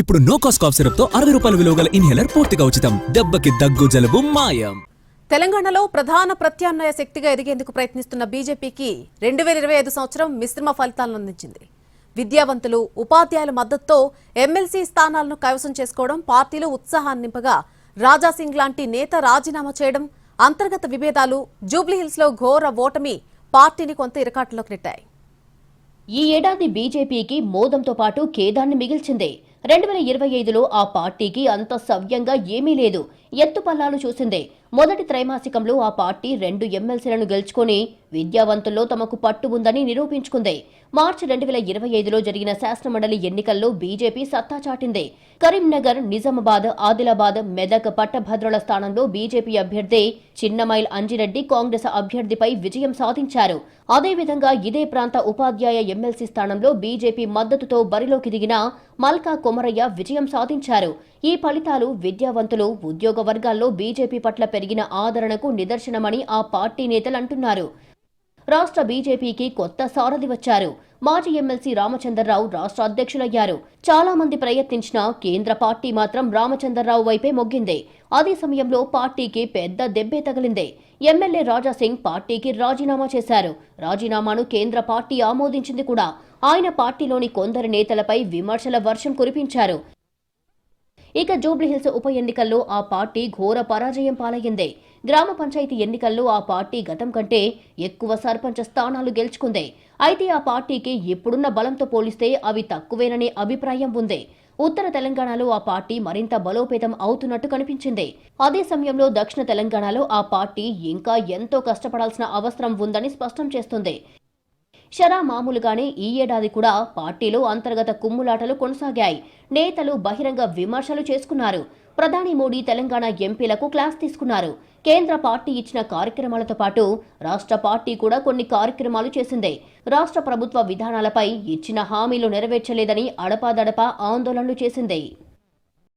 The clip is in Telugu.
ఇప్పుడు నో కాస్ట్ కాఫ్ సిరప్తో అరవై రూపాయల విలువ గల ఇన్హేలర్ పూర్తిగా ఉచితం. దెబ్బకి దగ్గు జలుబు మాయం. తెలంగాణలో ప్రధాన ప్రత్యామ్నాయ శక్తిగా ఎదిగేందుకు ప్రయత్నిస్తున్న బీజేపీకి రెండు వేల ఇరవై ఐదు సంవత్సరం మిశ్రమ ఫలితాలను అందించింది. విద్యావంతులు ఉపాధ్యాయుల మద్దతుతో ఎమ్మెల్సీ స్థానాలను కైవసం చేసుకోవడం పార్టీలో ఉత్సాహాన్ని నింపగా రాజాసింగ్ లాంటి నేత రాజీనామా చేయడం అంతర్గత విభేదాలు జూబ్లీహిల్స్లో ఘోర ఓటమి పార్టీని కొంత ఇరకాటంలోకి నెట్టాయి. ఈ ఏడాది బీజేపీకి మోదంతో పాటు ఖేదాన్ని మిగిల్చింది. రెండు వేల ఇరవై ఐదులో ఆ పార్టీకి అంత సవ్యంగా ఏమీ లేదు. ఎత్తుపల్లాలు చూసిందే. మొదటి త్రైమాసికంలో ఆ పార్టీ రెండు ఎమ్మెల్సీలను గెలుచుకొని విద్యావంతుల్లో తమకు పట్టు ఉందని నిరూపించుకుంది. మార్చి రెండు వేల ఇరవై ఐదులో జరిగిన శాసనమండలి ఎన్నికల్లో బీజేపీ సత్తా చాటింది. కరీంనగర్ నిజామాబాద్ ఆదిలాబాద్ మెదక్ పట్టభద్రుల స్థానంలో బీజేపీ అభ్యర్థి చిన్నమైల్ అంజిరెడ్డి కాంగ్రెస్ అభ్యర్థిపై విజయం సాధించారు. అదేవిధంగా ఇదే ప్రాంత ఉపాధ్యాయ ఎమ్మెల్సీ స్థానంలో బీజేపీ మద్దతుతో బరిలోకి దిగిన మల్కా కొమరయ్య విజయం సాధించారు. ఈ ఫలితాలు విద్యావంతులు ఉద్యోగ వర్గాల్లో బీజేపీ పట్ల పెరిగిన ఆదరణకు నిదర్శనమని ఆ పార్టీ నేతలు అంటున్నారు. రాష్ట్ర బీజేపీకి కొత్త సారథి వచ్చారు. మాజీ ఎమ్మెల్సీ రామచంద్రరావు రాష్ట్ర అధ్యక్షులయ్యారు. చాలా మంది ప్రయత్నించినా కేంద్ర పార్టీ మాత్రం రామచంద్రరావు వైపే మొగ్గింది. అదే సమయంలో పార్టీకి పెద్ద దెబ్బే తగిలింది. ఎమ్మెల్యే రాజాసింగ్ పార్టీకి రాజీనామా చేశారు. రాజీనామాను కేంద్ర పార్టీ ఆమోదించింది కూడా. ఆయన పార్టీలోని కొందరు నేతలపై విమర్శల వర్షం కురిపించారు. ఇక జూబ్లీహిల్స్ ఉప ఎన్నికల్లో ఆ పార్టీ ఘోర పరాజయం పాలయ్యింది. గ్రామ పంచాయతీ ఎన్నికల్లో ఆ పార్టీ గతం కంటే ఎక్కువ సర్పంచ్ స్థానాలు గెలుచుకుంది. అయితే ఆ పార్టీకి ఇప్పుడున్న బలంతో పోలిస్తే అవి తక్కువేననే అభిప్రాయం ఉంది. ఉత్తర తెలంగాణలో ఆ పార్టీ మరింత బలోపేతం అవుతున్నట్టు కనిపించింది. అదే సమయంలో దక్షిణ తెలంగాణలో ఆ పార్టీ ఇంకా ఎంతో కష్టపడాల్సిన అవసరం ఉందని స్పష్టం చేస్తుంది. షరా మామూలుగానే ఈ ఏడాది కూడా పార్టీలో అంతర్గత కుమ్ములాటలు కొనసాగాయి. నేతలు బహిరంగ విమర్శలు చేసుకున్నారు. ప్రధాని మోడీ తెలంగాణ ఎంపీలకు క్లాస్ తీసుకున్నారు. కేంద్ర పార్టీ ఇచ్చిన కార్యక్రమాలతో పాటు రాష్ట్ర పార్టీ కూడా కొన్ని కార్యక్రమాలు చేసింది. రాష్ట్ర ప్రభుత్వ విధానాలపై ఇచ్చిన హామీలు నెరవేర్చలేదని అడపాదడపా ఆందోళనలు చేసింది.